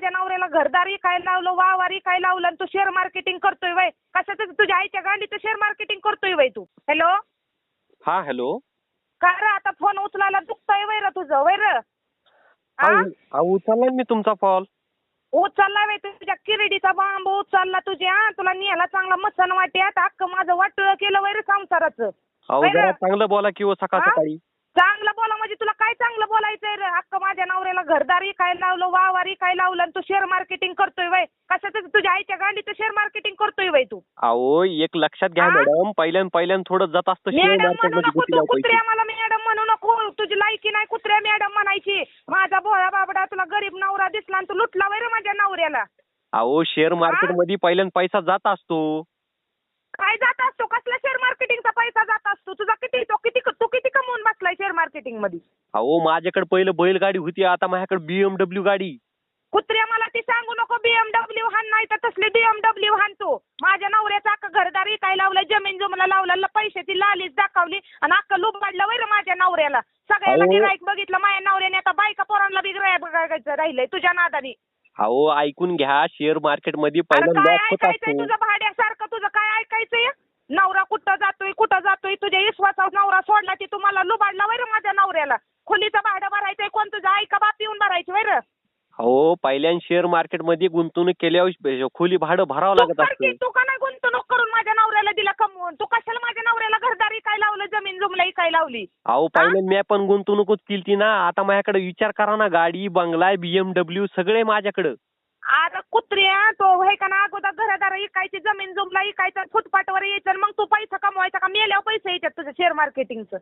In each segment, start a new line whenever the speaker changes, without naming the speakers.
माझ्या नवऱ्याला घरदारी काय लावलं वावारी काय लावलं आणि तू शेअर मार्केटिंग करतोय वय. कशाचं? तुझ्या आईच्या गांडीचं शेअर मार्केटिंग करतोय वय तू. हॅलो
हा हॅलो
का रे आता फोन उचलायला दुखतंय वैर तुझं वैर
उचलला मी तुमचा कॉल
उचलला वय तुझ्या किरडीचा बांब उचलला तुझ्या तुला नियाला चांगला मसन वाट्यात अख्खं माझं वाटुळ केलं वैर संसाराचं.
अहो
बरं.
जरा चांगलं बोला किंवा सकाळ
हा?
सकाळी.
चांगलं बोला म्हणजे तुला काय चांगलं बोलायचंय रे? अख्खं माझ्या नवऱ्याला घरदारी काय लावलं वावारी काय लावलं आणि तू शेअर मार्केटिंग करतोय वय. कशाचं? तुझ्या आईच्या गांडीचं शेअर मार्केटिंग करतोय वय तू.
अहो एक लक्षात घ्या
हा?
मॅडम पहिल्यान पहिल्यान थोडं जात असतं शेअर
मॅडम
मार्केट
म्हणू
मध्ये
नको
गुंतली
तू
जाऊ
कुत्र्या मला मॅडम म्हणू नको. तुझी लायकी नाही कुत्र्या मॅडम म्हणायची. माझा भोळा बाबडा तुला गरीब नवरा दिसला आणि तू लुटला वय रे माझ्या नवऱ्याला.
अहो शेअर मार्केटमध्ये पहिल्यान पैसा जात असतो.
काय जात असतो? कसला शेअर मार्केटिंगचा पैसा जात असतो? तुझा किती तो किती तू किती कमवून बसलाय शेअर मार्केटिंगमध्ये
अहो माझ्याकडे पहिलं बैलगाडी होती आता माझ्याकडे बीएमडब्ल्यू गाडी.
कुत्र्या मला ती सांगू नको बीएमडब्ल्यू हान नाही तर तसली बीएमडब्ल्यू हान तू. माझ्या नवऱ्याचा अख्खा घरदारी काय लावलंय जमीन जमला लावलं पैशाची लालीच दाखवली आणि अख्खं लुबाडलं वैर माझ्या नवऱ्याला. सगळ्याला
अहो.
गिराईक बघितलं माझ्या नवऱ्याने आता बायका पोरांना बी गिराईक बघायचं राहिलंय तुझ्या नादानी.
अहो ऐकून घ्या शेअर मार्केटमध्ये
अरे काय
लॉस होत
ऐकायचंय
असतो.
तुझं भाड्यासारखं? तुझं काय ऐकायचंय? नवरा कुठं जातोय कुठं जातोय? तुझ्या विश्वासावर नवरा सोडला की तुम्हाला लुबाडला वैर माझ्या नवऱ्याला. खोलीचं भाडं भरायचंय कोण तुझं आई का बाप येऊन भरायचं वैर?
अहो पहिल्यान शेअर मार्केटमध्ये गुंतवणूक केल्यावर खोली भाडं भरावं
तू
लागत असतं.
तू का नाही गुंतवणूक करून माझ्या नवऱ्याला दिला कमवून? तू कशाला माझ्या नवऱ्याला घरदारी काय लावलं जुमलाई काय लावली?
अहो पहिल्या मी पण गुंतवणूकच केली ना. आता माझ्याकडे विचार करा ना गाडी बंगला बीएमडब्ल्यू सगळे माझ्याकडे.
आता कुत्र्या तो हे का ना अगोदर घरादार इकायची जमीन जुमला इकायचं फुटपाटवर यायचं आणि मग तू पैसा कमवायचा का? मेल्यावर पैसे येतात तुझं शेअर मार्केटिंगचं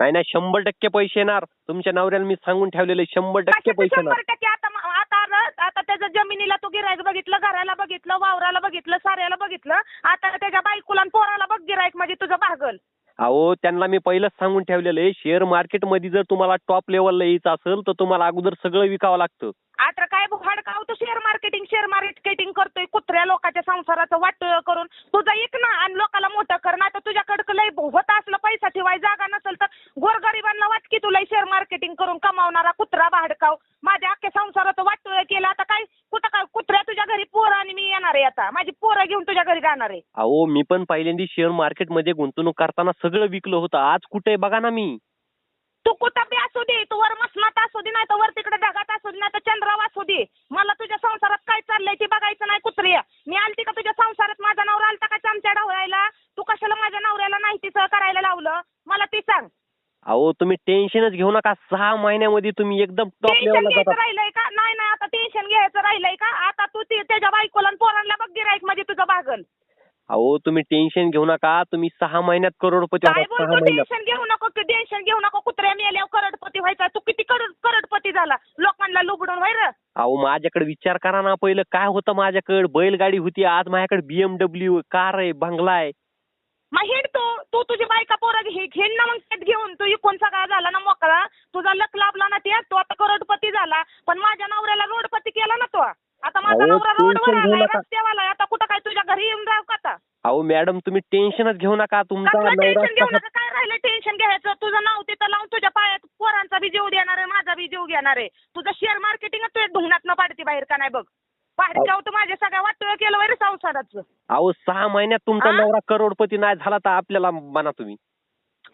नाही नाही शंभर टक्के पैसे येणार. तुमच्या नवऱ्याला मी सांगून ठेवलेले शंभर टक्के
कशाचं
पैसे
शंभर
येणार
टक्के? आता म- आता र- आता त्याचं जमिनीला तू गिरायक बघितलं घराला बघितलं वावराला बघितलं साऱ्याला बघितलं. आता त्याच्या बायकोला आणि पोराला बघ गिरायक म्हणजे तुझं भागल.
अहो त्यांना मी पहिलंच सांगून ठेवलेलं आहे शेअर मार्केटमध्ये जर तुम्हाला टॉप लेवलला यायचं असेल तर तुम्हाला अगोदर सगळं विकावं लागतं.
आता काय भाडकाव तू शेअर मार्केटिंग शेअर मार्केटिंग करतोय कुत्र्या लोकांच्या संसाराचं वाट करून. तुझं एक ना आणि लोकाला मोठं कर ना तर तुझ्याकडं लय होत असलं पैसा ठेवाय जागा नसेल तर गोरगरिबांना वाट की तुला शेअर मार्केटिंग करून कमावणारा कुत्रा भाडकाव माझ्या अख्ख्या संसाराचं वाट केलं आता काय कुठं काय कुत्र्या तुझ्या घरी पोरं आणि मी येणार आहे आता माझी पोरं घेऊन तुझ्या घरी जाणार आहे
अहो मी पण पहिल्यांदा शेअर मार्केटमध्ये गुंतवणूक करताना सगळं विकलं होतं. आज कुठे बघा ना मी.
तू कुठं बी असू दे. तू वर मसनात असू दे नाही तर वर तिकडे ढगात असू दे नाही तर चंद्राव असू दे. मला तुझ्या संसारात काय चाललंय ते बघायचं नाही कुत्रिया मी आलती का तुझ्या संसारात? माझा नवरा आलता का चमच्या ढवळायला? तू कशाला माझ्या नवऱ्याला नाही तिचं करायला लावलं? मला ती सांग.
अहो तुम्ही टेन्शनच घेऊ नका. सहा महिन्यामध्ये तुम्ही एकदम टॉप
टेन्शन
लेवलला
घ्यायचं राहिलंय का? नाही नाही आता टेन्शन घ्यायचं राहिलंय का? आता तू ती- त्याच्या बायकोला आणि पोरांना बघ गिराईक म्हणजे तुझं भागल
अहो तुम्ही टेन्शन घेऊ नका. तुम्ही सहा महिन्यात करोडपती
काय
सहा
बोलतो?
महिन्यात.
टेन्शन घेऊ नको टेन्शन घेऊ नको. कुत्र्या मेल्यावर करोडपती व्हायचा. तू किती करोड करोडपती झाला? लोकांना लुबडून व्हाय रे?
अहो माझ्याकडे विचार करा ना पहिलं. काय होतं माझ्याकडे? बैलगाडी होती. आज माझ्याकडे बीएमडब्ल्यू कार आहे. बंगला आहे.
मग हिंड तू. तू तुझी बायका पोरं घे घेईन ना मग शेत घेऊन. तू इकून सगळा झाला ना मोकळा. तुझा लक लाभला ना ते. तू आता करोडपती झाला. पण माझ्या नवऱ्याला रोडपती केला ना तो. आता माझा
अहो,
नवरा रोडवर
घेऊ
आलाय.
नका.
आलाय. आता कुठं काय तुझ्या घरी येऊन आता
अहो मॅडम तुम्ही टेन्शनच घेऊ नका. तुमचा नवरा
टेन्शन घेऊ
कसा-
नका. काय राहिलं टेन्शन घ्यायचं? तुझं नाव तिथं लावून तुझ्या पायात पोरांचा बी जीव देणार आहे माझा बी जीव घेणार आहे. तुझं शेअर मार्केटिंग तुझ्या ढुंगणात न पाडते बाहेर का नाही बघ? पाडच्या तू माझ्या सगळ्या वाटोळ केलं वैरे संसाराचं.
अहो सहा महिन्यात तुमचा
हा?
नवरा करोडपती नाही झाला तर आपल्याला म्हणा तुम्ही.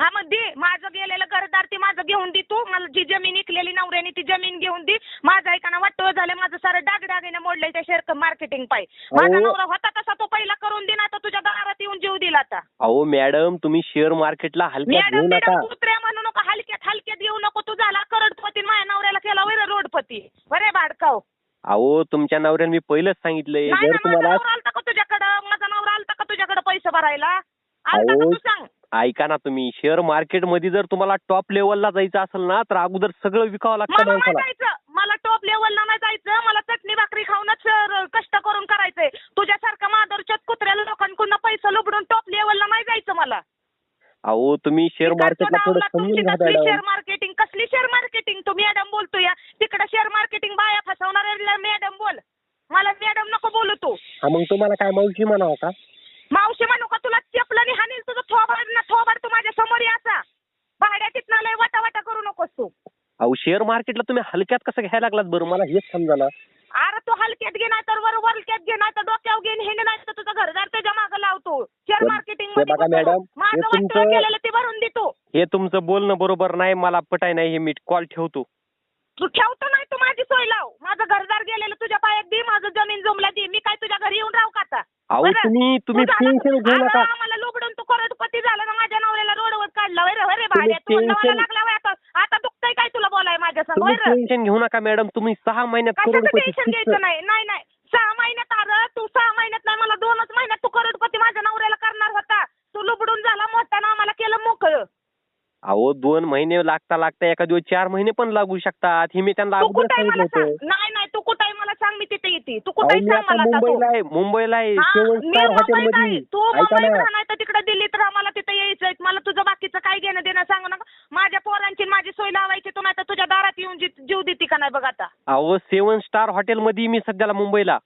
हा मग दे. माझं गेलेलं घरदार ती माझं घेऊन दे तू. मला जी जमीन इकलेली नवऱ्याने ती जमीन घेऊन दे. माझं ऐका ना वाटतं झालं माझं सारं डागडागीने मोडलंय त्या शेअर मार्केटिंग पाय. माझा
अहो.
नवरा होता तसा तो पहिला करून दे ना तर तुझ्या दारात येऊन जीव दिला आता.
अहो मॅडम तुम्ही शेअर मार्केटला हलक्यात घेऊ
मॅडम
नका.
म्हणू नका. हलक्यात हलक्यात येऊ नको. तू झाला करोडपती माझ्या नवऱ्याला केला वैर रोडपती. बरे भाडकाव.
अहो तुमच्या नवऱ्याने मी पहिलंच सांगितलंय.
नाही
जर
ना माझा
तुम्हाला
नवरा आलता का तुझ्याकडं? माझा नवरा आलता का तुझ्याकडे पैसे भरायला? आलता का
अहो.
तू सांग.
ऐका ना तुम्ही शेअर मार्केटमध्ये जर तुम्हाला टॉप लेवलला जायचं असेल ना तर अगोदर सगळं विकावं लागतं
मला नाही
माणसाला.
जायचं. मला टॉप लेवलला नाही जायचं. मला चटणी भाकरी खाऊनच अं, कष्ट करून करायचंय. तुझ्यासारखा माधुरच्यात कुत्र्याला लोकांकडून पैसा लुबडून टॉप लेवलला नाही जायचं मला.
अहो तुम्ही शेअर मार्केटला थोडं समजून घ्या
शेअर मार्केटिंग कसली शेअर मार्केटिंग तू मॅडम बोलतो या तिकडे शेअर मार्केटिंग बाया फसवणार मॅडम बोल. मला मॅडम नको बोलू तू.
हा मग तुम्हाला काय मावशी म्हणावं का
मावशी म्हणू का तुला चपलाने हानील तुझं थोबाड ना थोबाड तू माझ्यासमोर याचा भाड्या तिथनं लय वाटा वाटा करू नकोस तू
अहो शेअर मार्केटला तुम्ही हलक्यात कसं घ्यायला लागलात बरं? मला हेच समजा ना.
अरे तू हलक्यात घे नाही तर वर वरक्यात घे नाही तर डोक्यावर घे हिंड नाही तर तुझं घरदार त्याच्यामागे लावतो. शेअर
हे-
मार्केटिंग
हे बघा मॅडम, हे
माझं वाटतं
तुमचं-
केलेलं ते भरून देतो
हे तुमचं बोलणं बरोबर नाही मला पटाय नाही हे मी कॉल ठेवतो.
तू ठेवतो नाही तू माझी सोय लाव. माझं घरदार गेलेलं तुझ्या पायात दे माझं जमीन जमला दे. मी काय तुझ्या घरी येऊन राहू का आता?
अहो
बरं?
तुम्ही तुम्ही
तू झालं-
टेन्शन घेऊ
अगं,
नका.
आम्हाला लुबडून तू करोडपती झाला ना माझ्या नवऱ्याला रोडवर काढला. वरे भाड्या तू
tension-
लागला वय आता आता दुखतंय काय तुला बोलाय माझ्या संग
तुम्ही टेन्शन घेऊ नका मॅडम तुम्ही सहा महिन्यात
कशाचं
करोडपती
टेन्शन
fix.
घ्यायचं नाही? नाही नाही. सहा महिन्यात आलं तू सहा महिन्यात नाही मला दोनच महिन्यात तू करोडपती माझ्या नवऱ्याला करणार होता. तू लुबडून झाला मोठ्यानं आम्हाला केलं मोकळं.
अहो दोन महिने लागता लागता एका दिवस चार महिने पण लागू शकतात. हे मी त्यांना
तू
अगोदर
कुठे
सांगितलं
मला सांग नाही नाही तू कुठे मला सांग मी तिथे येते. तू
अहो
कुठे
मी
सांग
आता
मला आता तू.
मुंबईला आहे मुंबईला आहे.
हा,
सेवन
मी
स्टार हॉटेल
मुंबईत आहे. तू
ऐका
मुंबईत
ना.
राहा नाही तर तिकडे दिल्लीत राहा मला तिथे यायचंय. मला तुझं बाकीचं काय घेणं देणं सांगू नका. माझ्या पोरांची आणि माझी सोय लावायची तू नाही तर तुझ्या दारात येऊन जी- नाही बघ आता.
अहो सेवन स्टार हॉटेल मध्ये मी सध्याला मुंबईला.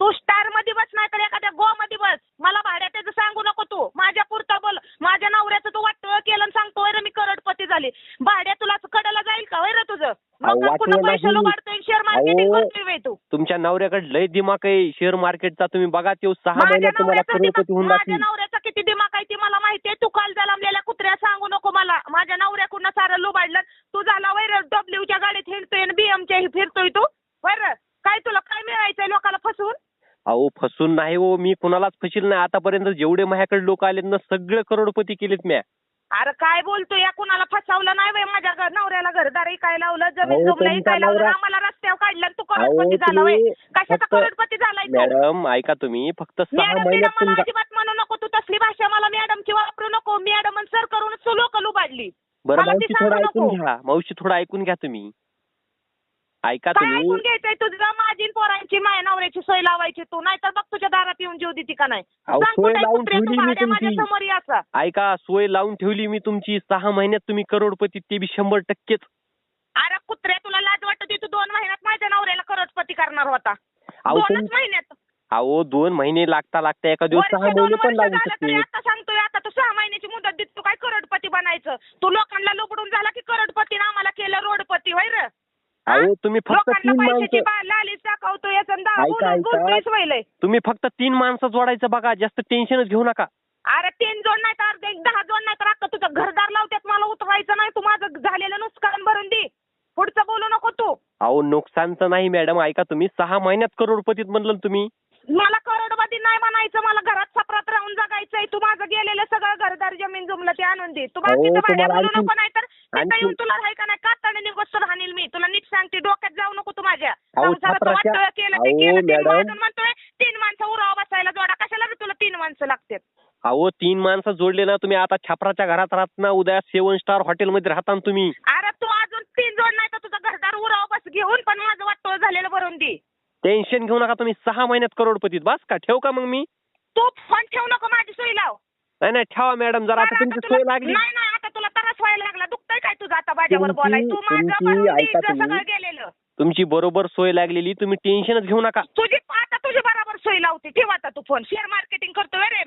तू स्टारमध्ये बस नाही तर एखाद्या गो मध्ये बस. मला भाड्या त्याचं सांगू नको तू. माझ्या पुरता बोल. माझ्या नवऱ्याचं तू वाटतं केलं आणि सांगतोय रे मी करोडपती झाली. भाड्या तुला कडेला जाईल का? होय रे तुझं?
वाटलं
पैसे
नाही.
लुबाडतोय शेअर मार्केटिंग
अहो,
करतोय बे तू.
तुमच्या नवऱ्याकडे लय दिमाग आहे. शेअर मार्केटचा तुम्ही बघा ते सहा
माझ्या
महिन्यात तुम्हाला
नवऱ्याचा
करोडपती
दिमाग-
होऊन
माझ्या
जातील.
नवऱ्याचा किती दिमाग आहे ती मला माहितीये तू काल जलमलेल्या कुत्र्या सांगू नको मला. माझ्या नवऱ्याकडून सारं लुबाडलं तू झाला वैर डब्ल्यूच्या गाडीत हिंडतोय आणि बीएमच्या फिरतोय तू वर काय तुला काय मिळायचंय लोकांना फसवून
अहो फसून नाही हो मी कुणालाच फशील नाही. आतापर्यंत जेवढे माझ्याकडे लोक आलेत ना सगळे करोडपती केलेत म्या.
अरे काय बोलतोय या कुणाला फसवलं नाही बाई माझ्या घर- नवऱ्याला घरदारी काय लावलं जमीन
अहो, तुमचा
काय लावलं
नवरा-
आम्हाला रस्त्यावर काढलं आणि तू
अहो
करोडपती झाला वय.
तुम्ही
कशाचा
फक्त
करोडपती झालाय तू?
मॅडम ऐका तुम्ही फक्त सहा
मॅडम
महिन्यात
मॅडम मला
तुमचा
अजिबात म्हणू नको तू तसली भाषा मला मॅडमची वापरू नको. मॅडम सर करून लोक लुबाडली
बरं
मला ती
मावशी
सांगू
थोडं ऐकून
नको.
घ्या. मावशी थोडं ऐकून घ्या तुम्ही. ऐका
काय
तुम्ही.
ऐकून घ्यायचंय तुझं माझी आणि पोरांची माझ्या नवऱ्याची सोय लावायची तू. नाहीतर बघ तुझ्या दारात येऊन जीव देते का नाही.
अहो,
सांग
सोय
कुठे आहे
लावून
कुत्रे, तू
ठेवली मी
भाड्या माझ्या
तुमची.
समोर
ऐका सोय लावून ठेवली मी तुमची. सहा महिन्यात तुम्ही करोडपती ते बी शंभर टक्केच.
अरे कुत्र्या तुला लाज वाटते तू दोन महिन्यात माझ्या नवऱ्याला करोडपती करणार होता.
अहो
दोनच
तुम-
महिन्यात.
अहो दोन महिने लागता लागता एका दिवस
वर्ष
सहा
दोन
महिने पण लागू
झालं तरी
शकते
आता सांगतोय आता तू सहा महिन्याची मुदत देत तू काय करोडपती बनायचं तू लोकांना लुबडून झाला की करोडपतीनं आम्हाला केलं रोडपती होय रे
अहो तुम्ही फक्त
लोकांना
तीन
पैशाची
माणसं
बा- लालीच दाखवतोय याचं आणि
ऐका,
बोलून
ऐका.
बोलतोयच वैलय
तुम्ही फक्त तीन माणसं जोडायचं बघा जास्त टेन्शनच घेऊ नका.
अरे तीन जोड नाही तर अर्धे दहा जोड नाही तर अख्खं तुझं घरदार लावत्यात मला उतरायचं नाही तू माझं झालेलं नुकसान भरून दे. पुढचं बोलू नको तू.
अहो नुकसानचं नाही मॅडम ऐका तुम्ही सहा महिन्यात करोडपतीत म्हणलं ना तुम्ही.
मला करोडपती नाही म्हणायचं मला घरात सपरात राहून जगायचंय. तू माझं गेलेलं सगळं घरदार जमीन जमलं ते आणून दे. तू
अहो,
बाकीचं भाड्या
तुम्हाला
बोलू
आणखी-
नको नाही तर तिथं येऊन तुला राहाय का नाही? कातडे निघत राहणील मी? तुला नीट सांगते डोक्यात जाऊ नको तू माझ्या.
अहो,
संसाराचं
छपराच्या-
वाटतं केलं ते
अहो,
केलं ते
मॅडम.
अजून म्हणतोय तीन माणसं उराव बसायला जोडा. कशाला रे तुला तीन माणसं लागतात?
अहो तीन माणसं जोडले ना तुम्ही. आता छपराच्या घरात राहत ना उद्या सेवन स्टार हॉटेलमध्ये राहता ना तुम्ही.
अरे तू अजून तीन जोड नाही तर तुझा घरदार उराव बस घेऊन पण माझं वाटतं झालेलं भरून दे.
टेन्शन घेऊ नका तुम्ही. सहा महिन्यात करोडपतीत बस का? ठेव का मग मी?
तू फोन ठेवू नको माझी सोय लाव.
नाही नाही ठेवा मॅडम जरा आता तुमची सोय लागली.
नाही नाही आता तुला त्रास व्हायला लागला. दुखतंय काय तुझं आता माझ्यावर
तुमची-
बोलाय? तू माझं
तुमची ऐका तुम्ही.
सगळं गेलेलं.
तुमची बरोबर सोय लागलेली. तुम्ही टेन्शनच घेऊ नका.
तुझी आता तुझी बरोबर सोय लावते. ठेव आता तू फोन शेअर मार्केटिंग करतोय रे.